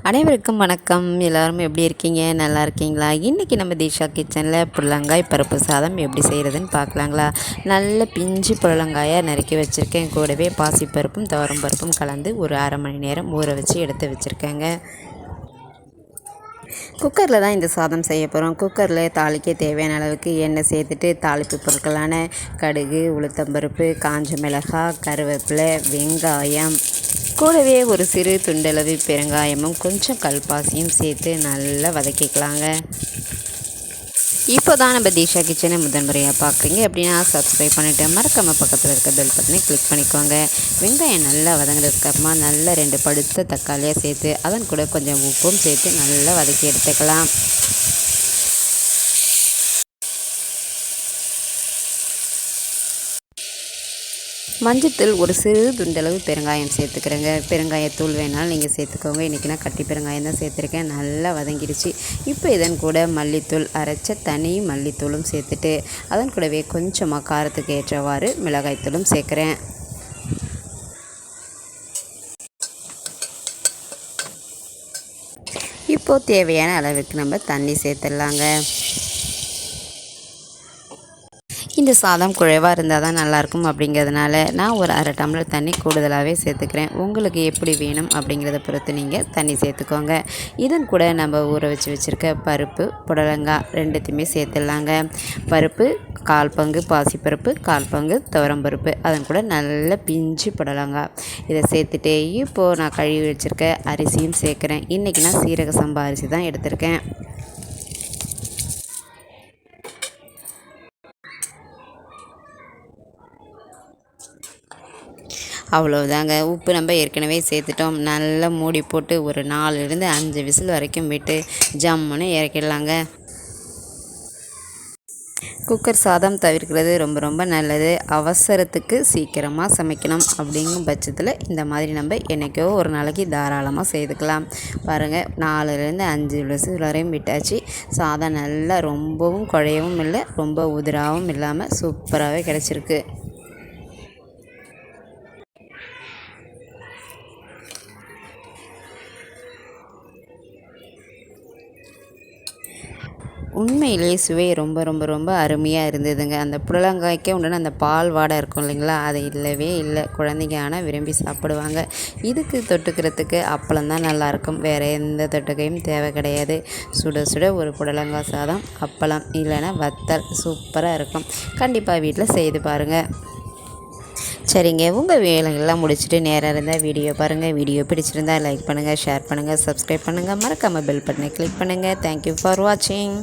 அனைவருக்கும் வணக்கம். எல்லாரும் எப்படி இருக்கீங்க? நல்லா இருக்கீங்களா? இன்றைக்கி நம்ம தீஷா கிச்சனில் புடலங்காய் பருப்பு சாதம் எப்படி செய்கிறதுன்னு பார்க்கலாங்களா? நல்ல பிஞ்சு புடலங்காயை நறுக்கி வச்சுருக்கேன். கூடவே பாசிப்பருப்பும் துவரம் பருப்பும் கலந்து ஒரு அரை மணி நேரம் ஊற வச்சு எடுத்து வச்சுருக்கேங்க. குக்கரில் தான் இந்த சாதம் செய்ய போகிறோம் குக்கரில் தாளிக்க தேவையான அளவுக்கு எண்ணெய் சேர்த்துட்டு தாளிப்பு பொருட்களான கடுகு உளுத்தம்பருப்பு காஞ்ச மிளகாய் கருவேப்பிலை வெங்காயம். கூடவே ஒரு சிறு துண்டளவு பெருங்காயமும் கொஞ்சம் கல்பாசியும் சேர்த்து நல்லா வதக்கிக்கலாங்க. இப்போ தான் நம்ம தீஷா கிச்சனை முதன்முறையாக பார்க்குறீங்க. அப்படின்னா சப்ஸ்கிரைப் பண்ணிவிட்டு மறக்காம பக்கத்தில் இருக்க பெல் பட்டனை கிளிக் பண்ணிக்கோங்க. வெங்காயம் நல்லா வதங்கினதுக்கப்புறமா நல்லா ரெண்டு பழுத்த தக்காளியாக சேர்த்து அதன் கூட கொஞ்சம் உப்பும் சேர்த்து நல்லா வதக்கி எடுத்துக்கலாம். மஞ்சத்தூள் ஒரு சிறு துண்டளவு பெருங்காயம் சேர்த்துக்கிறேங்க. பெருங்காயத்தூள் வேணாலும் நீங்கள் சேர்த்துக்கோங்க. இன்றைக்கி நான் கட்டி பெருங்காயம் தான் சேர்த்துருக்கேன். நல்லா வதங்கிடுச்சு. இப்போ இதன் கூட மல்லித்தூள் அரைச்ச தனி மல்லித்தூளும் சேர்த்துட்டு அதன் கூடவே கொஞ்சமாக காரத்துக்கு ஏற்றவாறு மிளகாய்த்தூளும் சேர்க்குறேன். இப்போது தேவையான அளவுக்கு நம்ம தண்ணி சேர்த்துடலாங்க. இந்த சாதம் குழைவாக இருந்தால் தான் நல்லாயிருக்கும் அப்படிங்கிறதுனால நான் ஒரு அரை டம்ளர் தண்ணி கூடுதலாகவே சேர்த்துக்கிறேன். உங்களுக்கு எப்படி வேணும் அப்படிங்கிறத பொறுத்து நீங்கள் தண்ணி சேர்த்துக்கோங்க. இதன் கூட நம்ம ஊற வச்சு வச்சுருக்க பருப்பு புடலங்காய் ரெண்டுத்தையுமே சேர்த்துடலாங்க. பருப்பு கால் பங்கு பாசிப்பருப்பு கால் பங்கு துவரம்பருப்பு. அதன் கூட நல்ல பிஞ்சு புடலங்காய். இதை சேர்த்துட்டு இப்போது நான் கழுவி வச்சுருக்க அரிசியும் சேர்க்குறேன். இன்றைக்கி நான் சீரக சம்பா அரிசி தான் எடுத்திருக்கேன். அவ்வளோதாங்க உப்பு நம்ம ஏற்கனவே சேர்த்துட்டோம். நல்லா மூடி போட்டு ஒரு நாலுலேருந்து அஞ்சு விசில் வரைக்கும் விட்டு ஜம்முன்னு இறக்கிடலாங்க. குக்கர் சாதம் தவிர்க்கிறது ரொம்ப ரொம்ப நல்லது. அவசரத்துக்கு சீக்கிரமாக சமைக்கணும் அப்படிங்கும் பட்சத்தில் இந்த மாதிரி நம்ம என்றைக்கோ ஒரு நாளைக்கு தாராளமாக செய்துக்கலாம். பாருங்கள் நாலுலேருந்து அஞ்சு விசில் வரையும் விட்டாச்சு. சாதம் நல்லா ரொம்பவும் குழையவும் இல்லை ரொம்ப உதிராகவும் இல்லாமல் சூப்பராகவே கிடச்சிருக்கு. உண்மையிலேயே சுவை ரொம்ப ரொம்ப ரொம்ப அருமையாக இருந்ததுங்க. அந்த புடலங்காய்க்கே உண்டான அந்த பால் வாடை இருக்கும் இல்லைங்களா? அது இல்லவே இல்லை. குழந்தைங்க ஆனால் விரும்பி சாப்பிடுவாங்க. இதுக்கு தொட்டுக்கிறதுக்கு அப்பளம் தான் நல்லாயிருக்கும் வேறு எந்த தொட்டுக்கையும் தேவை கிடையாது. சுட சுட ஒரு புடலங்காய் சாதம் அப்பளம் இல்லைன்னா வத்தல். சூப்பராக இருக்கும். கண்டிப்பாக வீட்டில் செய்து பாருங்கள் சரிங்க. உங்கள் வேலைகள்லாம் முடிச்சுட்டு நேராக இருந்தால் வீடியோ பாருங்கள் வீடியோ பிடிச்சிருந்தால் லைக் பண்ணுங்கள் ஷேர் பண்ணுங்கள் சப்ஸ்கிரைப் பண்ணுங்கள் மறக்காமல் பெல் பட்டனை கிளிக் பண்ணுங்கள் தேங்க்யூ ஃபார் வாட்சிங்